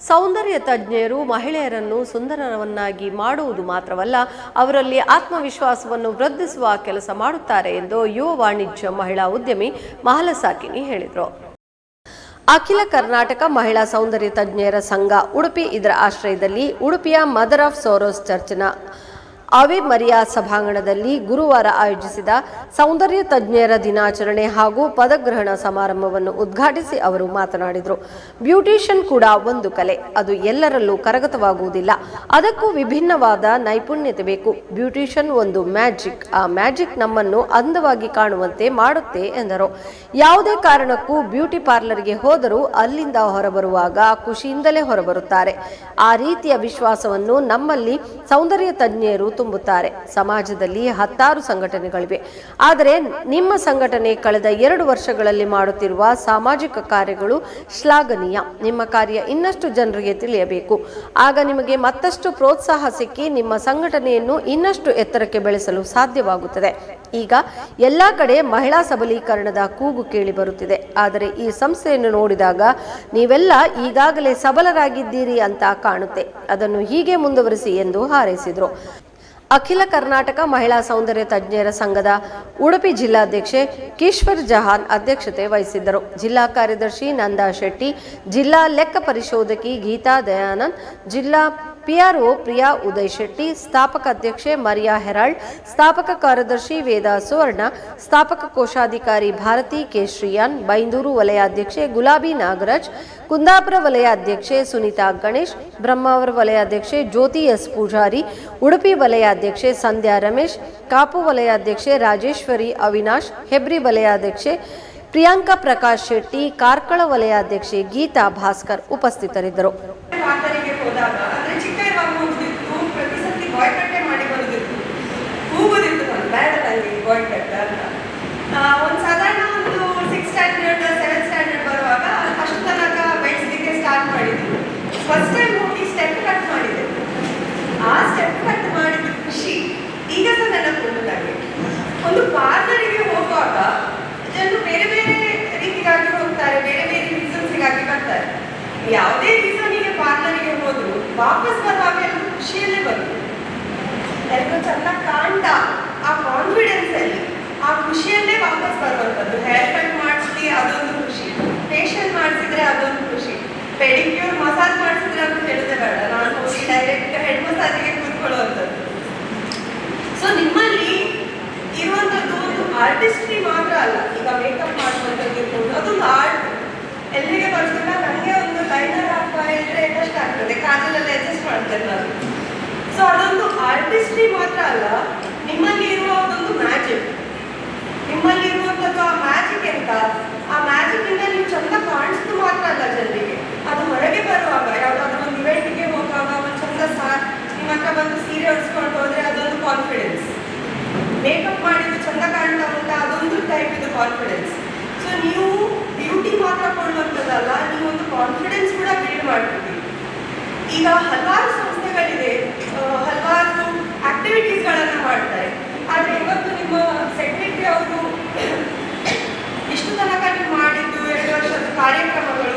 ಸೌಂದರ್ಯ ತಜ್ಞರು ಮಹಿಳೆಯರನ್ನು ಸುಂದರವನ್ನಾಗಿ ಮಾಡುವುದು ಮಾತ್ರವಲ್ಲ, ಅವರಲ್ಲಿ ಆತ್ಮವಿಶ್ವಾಸವನ್ನು ವೃದ್ಧಿಸುವ ಕೆಲಸ ಮಾಡುತ್ತಾರೆ ಎಂದು ಯುವ ವಾಣಿಜ್ಯ ಮಹಿಳಾ ಉದ್ಯಮಿ ಮಹಲಸಾಕಿನಿ ಹೇಳಿದರು. ಅಖಿಲ ಕರ್ನಾಟಕ ಮಹಿಳಾ ಸೌಂದರ್ಯ ತಜ್ಞರ ಸಂಘ ಉಡುಪಿ ಇದರ ಆಶ್ರಯದಲ್ಲಿ ಉಡುಪಿಯ ಮದರ್ ಆಫ್ ಸೋರೋಸ್ ಚರ್ಚ್ನ ಆವೆ ಮರಿಯಾ ಸಭಾಂಗಣದಲ್ಲಿ ಗುರುವಾರ ಆಯೋಜಿಸಿದ ಸೌಂದರ್ಯ ತಜ್ಞರ ದಿನಾಚರಣೆ ಹಾಗೂ ಪದಗ್ರಹಣ ಸಮಾರಂಭವನ್ನು ಉದ್ಘಾಟಿಸಿ ಅವರು ಮಾತನಾಡಿದರು. ಬ್ಯೂಟಿಷಿಯನ್ ಕೂಡ ಒಂದು ಕಲೆ. ಅದು ಎಲ್ಲರಲ್ಲೂ ಕರಗತವಾಗುವುದಿಲ್ಲ. ಅದಕ್ಕೂ ವಿಭಿನ್ನವಾದ ನೈಪುಣ್ಯತೆ ಬೇಕು. ಬ್ಯೂಟಿಷಿಯನ್ ಒಂದು ಮ್ಯಾಜಿಕ್. ಆ ಮ್ಯಾಜಿಕ್ ನಮ್ಮನ್ನು ಅಂದವಾಗಿ ಕಾಣುವಂತೆ ಮಾಡುತ್ತೆ ಎಂದರು. ಯಾವುದೇ ಕಾರಣಕ್ಕೂ ಬ್ಯೂಟಿ ಪಾರ್ಲರ್ಗೆ ಹೋದರೂ ಅಲ್ಲಿಂದ ಹೊರಬರುವಾಗ ಖುಷಿಯಿಂದಲೇ ಹೊರಬರುತ್ತಾರೆ. ಆ ರೀತಿಯ ವಿಶ್ವಾಸವನ್ನು ನಮ್ಮಲ್ಲಿ ಸೌಂದರ್ಯ ತಜ್ಞರು ತುಂಬುತ್ತಾರೆ. ಸಮಾಜದಲ್ಲಿ ಹತ್ತಾರು ಸಂಘಟನೆಗಳಿವೆ. ಆದರೆ ನಿಮ್ಮ ಸಂಘಟನೆ ಕಳೆದ ಎರಡು ವರ್ಷಗಳಲ್ಲಿ ಮಾಡುತ್ತಿರುವ ಸಾಮಾಜಿಕ ಕಾರ್ಯಗಳು ಶ್ಲಾಘನೀಯ. ನಿಮ್ಮ ಕಾರ್ಯ ಇನ್ನಷ್ಟು ಜನರಿಗೆ ತಿಳಿಯಬೇಕು. ಆಗ ನಿಮಗೆ ಮತ್ತಷ್ಟು ಪ್ರೋತ್ಸಾಹ ಸಿಕ್ಕಿ ನಿಮ್ಮ ಸಂಘಟನೆಯನ್ನು ಇನ್ನಷ್ಟು ಎತ್ತರಕ್ಕೆ ಬೆಳೆಸಲು ಸಾಧ್ಯವಾಗುತ್ತದೆ. ಈಗ ಎಲ್ಲ ಕಡೆ ಮಹಿಳಾ ಸಬಲೀಕರಣದ ಕೂಗು ಕೇಳಿ ಬರುತ್ತಿದೆ. ಆದರೆ ಈ ಸಂಸ್ಥೆಯನ್ನು ನೋಡಿದಾಗ ನೀವೆಲ್ಲ ಈಗಾಗಲೇ ಸಬಲರಾಗಿದ್ದೀರಿ ಅಂತ ಕಾಣುತ್ತೆ. ಅದನ್ನು ಹೀಗೆ ಮುಂದುವರಿಸಿ ಎಂದು ಹಾರೈಸಿದರು. ಅಖಿಲ ಕರ್ನಾಟಕ ಮಹಿಳಾ ಸೌಂದರ್ಯ ತಜ್ಞರ ಸಂಘದ ಉಡುಪಿ ಜಿಲ್ಲಾಧ್ಯಕ್ಷೆ ಕಿಶ್ವರ್ ಜಹಾನ್ ಅಧ್ಯಕ್ಷತೆ ವಹಿಸಿದ್ದರು. ಜಿಲ್ಲಾ ಕಾರ್ಯದರ್ಶಿ ನಂದಾ ಶೆಟ್ಟಿ, ಜಿಲ್ಲಾ ಲೆಕ್ಕ ಪರಿಶೋಧಕಿ ಗೀತಾ ದಯಾನಂದ್, ಜಿಲ್ಲಾ ಪಿಆರ್ಒ ಪ್ರಿಯಾ ಉದಯ್ ಶೆಟ್ಟಿ ಸ್ಥಾಪಕ ಅಧ್ಯಕ್ಷೆ ಮರಿಯಾ ಹೆರಾಲ್ಡ್ ಸ್ಥಾಪಕ ಕಾರ್ಯದರ್ಶಿ ವೇದಾ ಸುವರ್ಣ ಸ್ಥಾಪಕ ಕೋಶಾಧಿಕಾರಿ ಭಾರತಿ ಕೆ ಶ್ರೀಯಾನ್ ಬೈಂದೂರು ವಲಯಾಧ್ಯಕ್ಷೆ ಗುಲಾಬಿ ನಾಗರಾಜ್ ಕುಂದಾಪುರ ವಲಯಾಧ್ಯಕ್ಷೆ ಸುನೀತಾ ಗಣೇಶ್ ಬ್ರಹ್ಮಾವರ ವಲಯಾಧ್ಯಕ್ಷೆ ಜ್ಯೋತಿ ಎಸ್ ಪೂಜಾರಿ ಉಡುಪಿ ವಲಯಾಧ್ಯಕ್ಷೆ ಸಂಧ್ಯಾ ರಮೇಶ್ ಕಾಪು ವಲಯಾಧ್ಯಕ್ಷೆ ರಾಜೇಶ್ವರಿ ಅವಿನಾಶ್ ಹೆಬ್ರಿ ವಲಯಾಧ್ಯಕ್ಷೆ ಪ್ರಿಯಾಂಕಾ ಪ್ರಕಾಶ್ ಶೆಟ್ಟಿ ಕಾರ್ಕಳ ವಲಯಾಧ್ಯಕ್ಷೆ ಗೀತಾ ಭಾಸ್ಕರ್ ಉಪಸ್ಥಿತರಿದ್ದರು ಒಂದು ಪಾರ್ಲರಿಗೆ ಹೋಗುವಾಗ ಜನರು ಬೇರೆ ಬೇರೆ ರೀತಿಗಾಗಿ ಹೋಗ್ತಾರೆ, ಬೇರೆ ಬೇರೆ ರೀಸನ್ಸ್ಗಾಗಿ ಬರ್ತಾರೆ. ಯಾವುದೇ ರೀಸನ್ಗೆ ಪಾರ್ಲರಿಗೆ ಹೋದ್ರು ವಾಪಸ್ ಬರುವಾಗ ಎಲ್ಲರೂ ಖುಷಿಯಲ್ಲೇ ಬಂತು ಎಲ್ಲರೂ ಚೆನ್ನಾಗಿ ಕಾಣ್ತಾ ಆ ಕಾನ್ಫಿಡೆನ್ಸ್ ಅಲ್ಲಿ ಆ ಖುಷಿಯಲ್ಲೇ ವಾಪಸ್ ಬರುವಂಥದ್ದು. ಹೇರ್ ಕಟ್ ಮಾಡಿಸಿ, ಅದೊಂದು ಖುಷಿ. ಫೇಶಿಯಲ್ ಮಾಡಿಸಿದ್ರೆ ಅದೊಂದು ಖುಷಿ. ಪೆಡಿಕ್ಯೂರ್ ಮಸಾಜ್ ಮಾಡಿಸಿದ್ರೆ ಅಂತ ಹೇಳೋದೇ ಬೇಡ. ನಾನು ಹೋಗಿ ಡೈರೆಕ್ಟ್ ಹೆಡ್ ಮಸಾಜಿಗೆ ಕೂತ್ಕೊಳ್ಳುವಂಥದ್ದು Zardan ಮಾಡ್ತಾರೆ ಆದರೆ ಇವತ್ತು ನಿಮ್ಮ ಸೆಕ್ರೆಟರಿ ಅವರು ಇಷ್ಟು ತನಕ ನೀವು ಮಾಡಿದ್ದು ಎರಡು ವರ್ಷದ ಕಾರ್ಯಕ್ರಮಗಳು